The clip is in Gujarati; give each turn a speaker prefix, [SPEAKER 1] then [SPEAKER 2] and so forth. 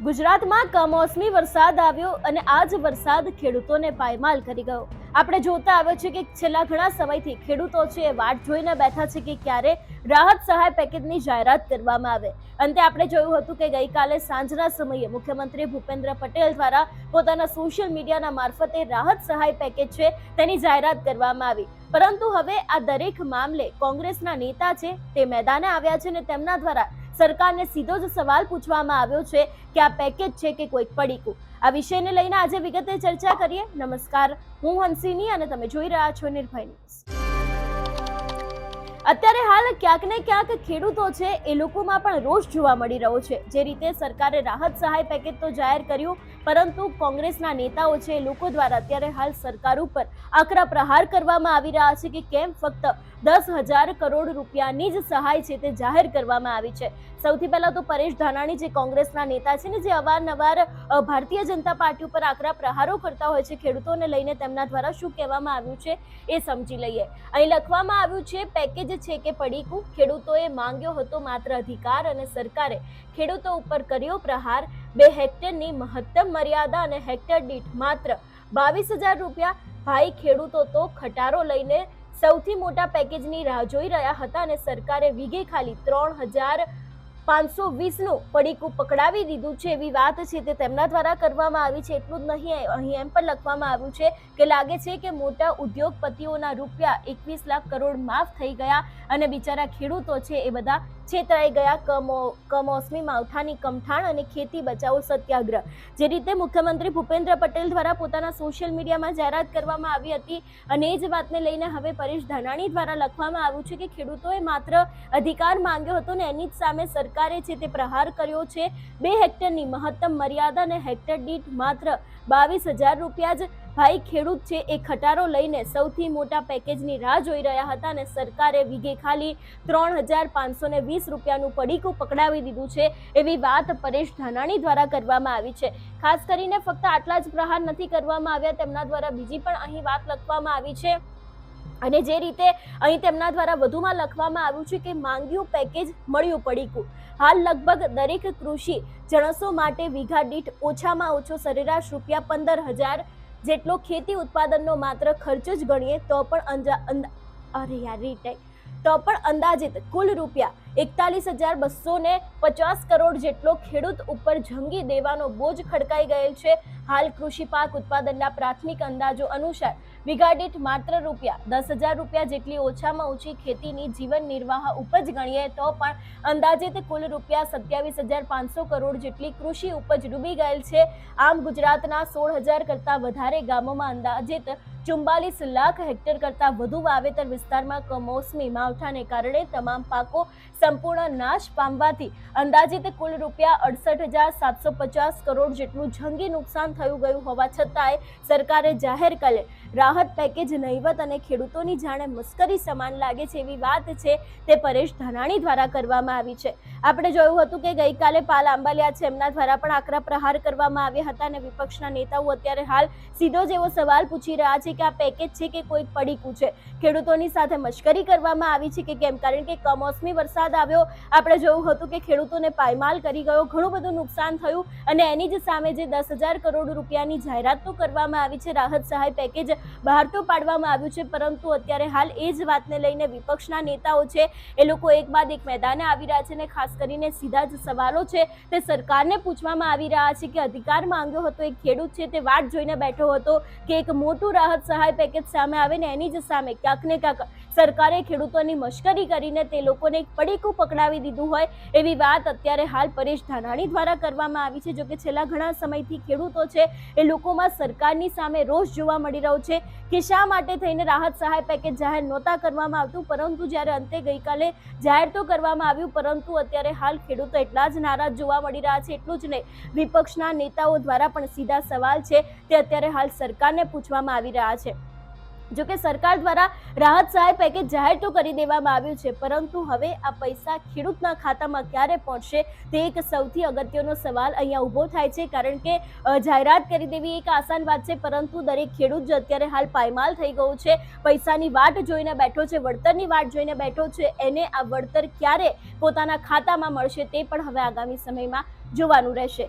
[SPEAKER 1] ગુજરાતમાં કમોસમી વરસાદ આવ્યો અને આ જ વરસાદ ખેડૂતોને પાયમાલ કરી ગયો. આપણે જોતા આવ્યો છે કે છેલ્લા ઘણા સમયથી ખેડૂતો છે એ વાટ જોઈને બેઠા છે કે ક્યારે રાહત સહાય પેકેજની જાહેરાત કરવામાં આવે. અંતે આપણે જોયું હતું કે ગઈકાલે સાંજના સમયે મુખ્યમંત્રી ભૂપેન્દ્ર પટેલ દ્વારા પોતાના સોશિયલ મીડિયાના મારફતે રાહત સહાય પેકેજ છે તેની જાહેરાત કરવામાં આવી. પરંતુ હવે આ દરેક મામલે કોંગ્રેસના નેતા છે તે મેદાને આવ્યા છે અને તેમના દ્વારા સરકારને સીધો જ સવાલ પૂછવામાં આવ્યો છે કે આ પેકેજ છે કે કોઈક પડીકું? આ વિષયને લઈને આજે વિગતે ચર્ચા કરીએ. નમસ્કાર. હું હંસિની અને તમે જોઈ રહ્યા છો નિર્ભય ન્યૂઝ. અત્યારે હાલ ક્યાંક ને ક્યાંક ખેડૂતો છે એ લોકોમાં પણ રોષ જોવા મળી રહ્યો છે. જે રીતે સરકારે રાહત સહાય પેકેજ તો જાહેર કર્યું પરંતુ કોંગ્રેસના નેતાઓ છે લોકો દ્વારા અત્યારે હાલ સરકાર ઉપર આકરા પ્રહાર કરવામાં આવી રહ્યા છે કે કેમ ફક્ત દસ હજાર કરોડ રૂપિયાની જ સહાય છે તે જાહેર કરવામાં આવી છે. સૌથી પહેલા તો પરેશ ધાનાણી જે કોંગ્રેસના નેતા છે ને, જે અવારનવાર ભારતીય જનતા પાર્ટી ઉપર આકરા પ્રહારો કરતા હોય છે, ખેડૂતોને લઈને તેમના દ્વારા શું કહેવામાં આવ્યું છે એ સમજી લઈએ. અહીં લખવામાં આવ્યું છે, પેકેજ છે કે પડીકું? ખેડૂતોએ માંગ્યો હતો માત્ર અધિકાર અને સરકારે ખેડૂતો ઉપર કર્યો પ્રહાર. બે હેક્ટરની મહત્તમ મર્યાદા અને હેક્ટર દીઠ માત્ર બાવીસ હજાર રૂપિયા ભાઈ ખેડૂતો તો ખટારો લઈને સૌથી મોટા પેકેજની રાહ જોઈ રહ્યા હતા અને સરકારે વીઘે ખાલી ત્રણ હજાર પાંચસો વીસનું પડીકું પકડાવી દીધું છે એવી વાત છે તે તેમના દ્વારા કરવામાં આવી છે. એટલું જ નહીં, અહીં એમ પણ લખવામાં આવ્યું છે કે લાગે છે કે મોટા ઉદ્યોગપતિઓના રૂપિયા એકવીસ લાખ કરોડ માફ થઈ ગયા અને બિચારા ખેડૂતો છે એ બધા છેતરાઈ ગયા કમો, કમોસમી માવઠાની કમઠાણ અને ખેતી બચાવો સત્યાગ્રહ. જે રીતે મુખ્યમંત્રી ભૂપેન્દ્ર પટેલ દ્વારા પોતાના સોશિયલ મીડિયામાં જાહેરાત કરવામાં આવી હતી અને એ જ વાતને લઈને હવે પરેશ ધાનાણી દ્વારા લખવામાં આવ્યું છે કે ખેડૂતોએ માત્ર અધિકાર માંગ્યો હતો ને એની જ સામે સરકારે છે તે પ્રહાર કર્યો છે, બે હેક્ટરની મહત્તમ મર્યાદા અને હેક્ટર દીઠ માત્ર બાવીસ હજાર રૂપિયા જ ભાઈ ખેડૂત છે, એ ખટારો લઈને સૌથી મોટા પેકેજની રાહ જોઈ રહ્યા હતા અને સરકારે વીઘે ખાલી ત્રણ હજાર પાંચસો ને વીસ રૂપિયાનું પડીકું પકડાવી દીધું છે એવી વાત પરેશ ધાનાણી દ્વારા કરવામાં આવી છે. ખાસ કરીને ફક્ત આટલા જ પ્રહાર નથી કરવામાં આવ્યા, તેમના દ્વારા બીજી પણ અહીં વાત લખવામાં આવી છે. અને જે રીતે અહીં તેમના દ્વારા વધુમાં લખવામાં આવ્યું છે કે માંગ્યું પેકેજ મળ્યું પડીકું. હાલ લગભગ દરેક કૃષિ જણસો માટે વીઘા દીઠ ઓછામાં ઓછો સરેરાશ રૂપિયા પંદર હજાર જેટલો ખેતી ઉત્પાદનનો માત્ર ખર્ચ જ ગણીએ તો પણ અંજા અંદા અરે યાર રીટાઈ તો પણ અંદાજિત કુલ રૂપિયા એકતાલીસ હજાર બસો ને પચાસ કરોડ જેટલો ખેડૂત ઉપર જંગી દેવાનો બોજ ખડકાઈ ગયેલ છે. હાલ કૃષિ પાક ઉત્પાદનના પ્રાથમિક અંદાજો અનુસાર વીઘા માત્ર રૂપિયા દસ હજાર રૂપિયા જેટલી ઓછામાં ઓછી ખેતીની જીવન નિર્વાહ ઉપજ ગણીએ તો પણ અંદાજિત કુલ રૂપિયા સત્યાવીસ હજાર પાંચસો કરોડ જેટલી કૃષિ ઉપજ ડૂબી ગયેલ છે. આમ ગુજરાતના સોળ હજાર કરતાં વધારે ગામોમાં અંદાજિત ચુમ્બાલીસ લાખ હેક્ટર કરતાં વધુ વાવેતર વિસ્તારમાં કમોસમી માવઠાને કારણે તમામ પાકો સંપૂર્ણ નાશ પામવાથી અંદાજિત કુલ રૂપિયા અડસઠ હજાર સાતસો પચાસ કરોડ જેટલું જંગી નુકસાન થયું ગયું હોવા છતાંય સરકારે જાહેર કરે રાહત પેકેજ નહીવત અને ખેડૂતોની જાણે મસ્કરી સમાન લાગે છે એવી વાત છે તે પરેશ ધાનાણી દ્વારા કરવામાં આવી છે. આપણે જોયું હતું કે ગઈકાલે પાલ આંબાલિયા છે, એમના દ્વારા પણ આકરા પ્રહાર કરવામાં આવ્યા હતા અને વિપક્ષના નેતાઓ અત્યારે હાલ સીધો જ એવો સવાલ પૂછી રહ્યા છે કે આ પેકેજ છે કે કોઈ પડીકું છે? ખેડૂતોની સાથે મશ્કરી કરવામાં આવી છે કે કેમ? કારણ કે કમોસમી વરસાદ આવ્યો. આપણે જોયું હતું કે ખેડૂતોને પાયમાલ કરી ગયો. ઘણું બધું નુકસાન થયું અને એની જ સામે જે દસ હજાર કરોડ રૂપિયાની જાહેરાત તો કરવામાં આવી છે, રાહત સહાય પેકેજ બહાર તો પાડવામાં આવ્યું છે, પરંતુ અત્યારે હાલ એ જ વાતને લઈને વિપક્ષના નેતાઓ છે, એ લોકો એક બાદ એક મેદાને આવી રહ્યા છે અને ખાસ કરીને સીધા જ સવાલો છે, તે સરકારને પૂછવામાં આવી રહ્યા છે કે અધિકાર માંગ્યો હતો, એક ખેડૂત છે તે વાટ જોઈને બેઠો હતો કે એક મોટું રાહત સહાય પેકેજ સામે આવે ને એની જ સામે ક્યાંક ને ક્યાંક સરકારે ખેડૂતોની મશ્કરી કરીને તે લોકોને એક પડીકું પકડાવી દીધું હોય એવી વાત અત્યારે હાલ પરેશ ધાનાણી દ્વારા કરવામાં આવી છે, જો કે છેલ્લા ઘણા સમયથી ખેડૂતો છે એ લોકોમાં સરકારની સામે રોષ જોવા મળી રહ્યો છે કે શા માટે થઈને રાહત સહાય પેકેજ જાહેર નહોતા કરવામાં આવતું? પરંતુ જ્યારે અંતે ગઈકાલે જાહેર તો કરવામાં આવ્યું, પરંતુ અત્યારે હાલ ખેડૂતો એટલા જ નારાજ જોવા મળી રહ્યા છે, એટલું જ નહીં, વિપક્ષના નેતાઓ દ્વારા પણ સીધા સવાલ છે તે અત્યારે હાલ સરકારને પૂછવામાં આવી રહ્યા છે. જો કે સરકાર દ્વારા રાહત સહાય પેકેજ જાહેર તો કરી દેવામાં આવ્યું છે, પરંતુ હવે આ પૈસા ખેડૂતના ખાતામાં ક્યારે પહોંચશે તે એક સૌથી અગત્યનો સવાલ અહીંયા ઊભો થાય છે, કારણ કે જાહેરાત કરી દેવી એક આસાન વાત છે, પરંતુ દરેક ખેડૂત જે અત્યારે હાલ પાયમાલ થઈ ગયું છે, પૈસાની વાટ જોઈને બેઠો છે, વળતરની વાટ જોઈને બેઠો છે, એને આ વળતર ક્યારે પોતાના ખાતામાં મળશે તે પણ હવે આગામી સમયમાં જોવાનું રહેશે.